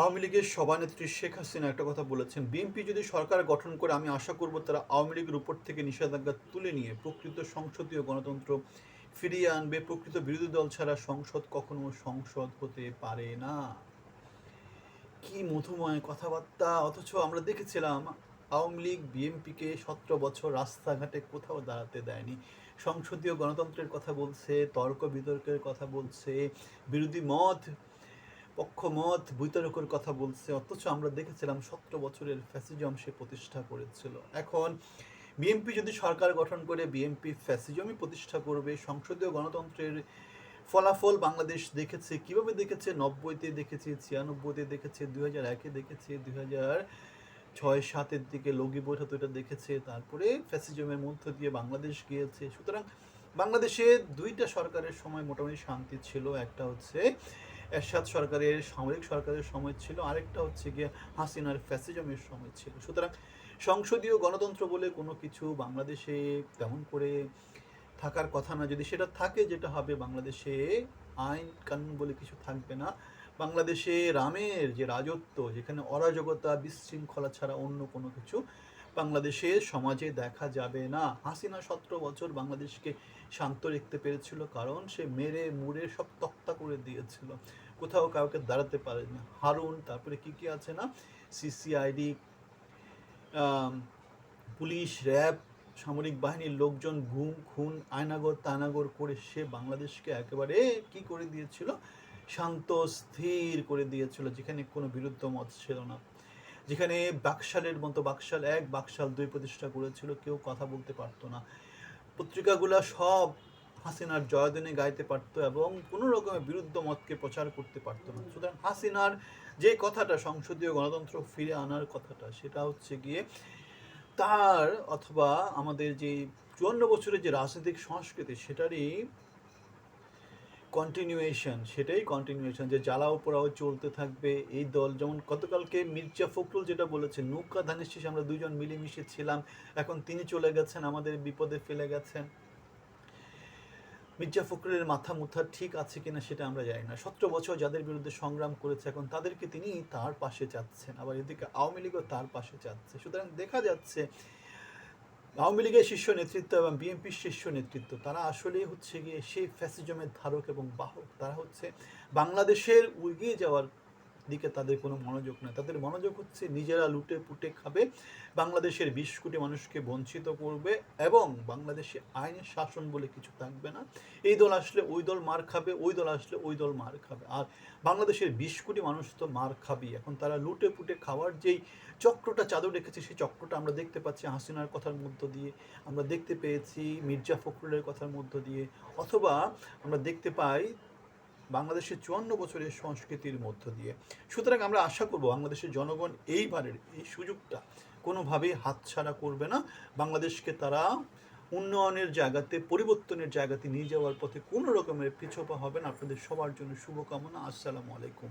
আওয়ামী লীগের সভানেত্রী শেখ হাসিনা একটা কথা বলেছেন, বিএনপি যদি সরকার গঠন করে, আমি আশা করব তারা আওয়ামী লীগের উপর থেকে নিষেধাজ্ঞা তুলে নিয়ে প্রকৃত সংসদীয় গণতন্ত্র ফিরিয়ে আনবে। প্রকৃত বিরোধী দল ছাড়া সংসদ কখনো সংসদ হতে পারে না। কি মধুময় কথাবার্তা! অথচ আমরা দেখেছিলাম আওয়ামী লীগ বিএনপিকে সতেরো বছর রাস্তাঘাটে কোথাও দাঁড়াতে দেয়নি। সংসদীয় গণতন্ত্রের কথা বলছে, তর্ক বিতর্কের কথা বলছে, বিরোধী মত পক্ষমত বিতর্কের কথা বলছে, অথচ আমরা দেখেছিলাম সতেরো বছরের ফ্যাসিজম সে প্রতিষ্ঠা করেছিল। এখন বিএনপি যদি সরকার গঠন করে বিএনপি ফ্যাসিজমই প্রতিষ্ঠা করবে, সংসদীয় গণতন্ত্রের ফলাফল বাংলাদেশ দেখেছে, কীভাবে দেখেছে? নব্বইতে দেখেছে, ছিয়ানব্বইতে দেখেছে, দুই হাজার একে দেখেছে, দুই হাজার ছয় সাতের দিকে লগি বৈঠক এটা দেখেছে, তারপরে ফ্যাসিজমের মধ্য দিয়ে বাংলাদেশ গিয়েছে। সুতরাং বাংলাদেশে দুইটা সরকারের সময় মোটামুটি শান্তি ছিল, একটা হচ্ছে এরশাদ সরকারের, সামরিক সরকারের সময় ছিল। আরেকটা হচ্ছে গিয়ে হাসিনার ফ্যাসিজমের সময় ছিল। সুতরাং সংসদীয় গণতন্ত্র বলে কোনো কিছু বাংলাদেশে তেমন করে থাকার কথা না। যদি সেটা থাকে, যেটা হবে বাংলাদেশে আইন কানুন বলে কিছু থাকবে না। বাংলাদেশে রামের যে রাজত্ব, যেখানে অরাজকতা, বিশৃঙ্খলা ছাড়া অন্য কোনো কিছু বাংলাদেশের সমাজে দেখা যাবে না। হাসিনা সতেরো বছর বাংলাদেশকে শান্ত রাখতে পেরেছিল কারণ সে মেরে মুড়ে সব তক্তা করে দিয়েছিল। কোথাও কাউকে দাঁড়াতে পারে না হারুন, তারপরে কি কি আছে না? সিসিআইডি পুলিশ, র্যাব, সামরিক বাহিনীর লোকজন গুম খুন, আয়নাগর তানাগর করে সে বাংলাদেশকে একেবারে কি করে দিয়েছিল? শান্ত, স্থির করে দিয়েছিল, যেখানে কোনো বিরুদ্ধ মত ছিল না। যেখানে বাকশালের মতো বাকশাল এক, বাকশাল দুই প্রতিষ্ঠা করেছিল, কেউ কথা বলতে পারতো না। পত্রিকাগুলো সব হাসিনার জয়দিনে গাইতে পারতো এবং কোনো রকমের বিরুদ্ধ মতকে প্রচার করতে পারতো না। সুতরাং হাসিনার যে কথাটা সংসদীয় গণতন্ত্র ফিরে আনার কথাটা, সেটা হচ্ছে গিয়ে তার অথবা আমাদের যে চুয়ান্ন বছরের যে রাজনৈতিক সংস্কৃতি, সেটারই কন্টিনিউয়েশন সেটাই কন্টিনিউয়েশন যে জ্বালাও পোড়াও চলতে থাকবে এই দল। যেমন গতকালকে মির্জা ফখরুল যেটা বলেছেন, নৌকা ধানের শেষে আমরা দুজন মিলেমিশে ছিলাম, এখন তিনি চলে গেছেন, আমাদের বিপদে ফেলে গেছেন। মির্জা ফখরুলের মাথা মুথা ঠিক আছে কিনা সেটা আমরা জানি না। সতেরো বছর যাদের বিরুদ্ধে সংগ্রাম করেছে, এখন তাদেরকে তিনি তার পাশে চাচ্ছেন, আবার এদিকে আওয়ামী লীগও তার পাশে চাচ্ছে। সুতরাং দেখা যাচ্ছে আওয়ামী লীগের শীর্ষ নেতৃত্ব এবং বিএনপির শীর্ষ নেতৃত্ব, তারা আসলে হচ্ছে গিয়ে সেই ফ্যাসিজমের ধারক এবং বাহক। তারা হচ্ছে বাংলাদেশের এগিয়ে যাওয়ার দিকে তাদের কোনো মনোযোগ নেই। তাদের মনোযোগ হচ্ছে নিজেরা লুটে পুটে খাবে, বাংলাদেশের বিশ কোটি মানুষকে বঞ্চিত করবে এবং বাংলাদেশে আইনের শাসন বলে কিছু থাকবে না। এই দল আসলে ওই দল মার খাবে, ওই দল আসলে ওই দল মার খাবে। আর বাংলাদেশের বিশ কোটি মানুষ তো মার খাবেই। এখন তারা লুটে পুটে খাওয়ার যেই চক্রটা চাদর রেখেছে, সেই চক্রটা আমরা দেখতে পাচ্ছি হাসিনার কথার মধ্য দিয়ে। আমরা দেখতে পেয়েছি মির্জা ফখরুলের কথার মধ্য দিয়ে। অথবা আমরা দেখতে পাই বাংলাদেশের চুয়ান্ন বছরের সংস্কৃতির মধ্য দিয়ে। সুতরাং আমরা আশা করব বাংলাদেশের জনগণ এইবারের এই সুযোগটা কোনোভাবেই হাতছাড়া করবে না। বাংলাদেশকে তারা উন্নয়নের জায়গাতে, পরিবর্তনের জায়গাতে নিয়ে যাওয়ার পথে কোনো রকমের পিছপা হবে না। আপনাদের সবার জন্য শুভকামনা। আসসালামু আলাইকুম।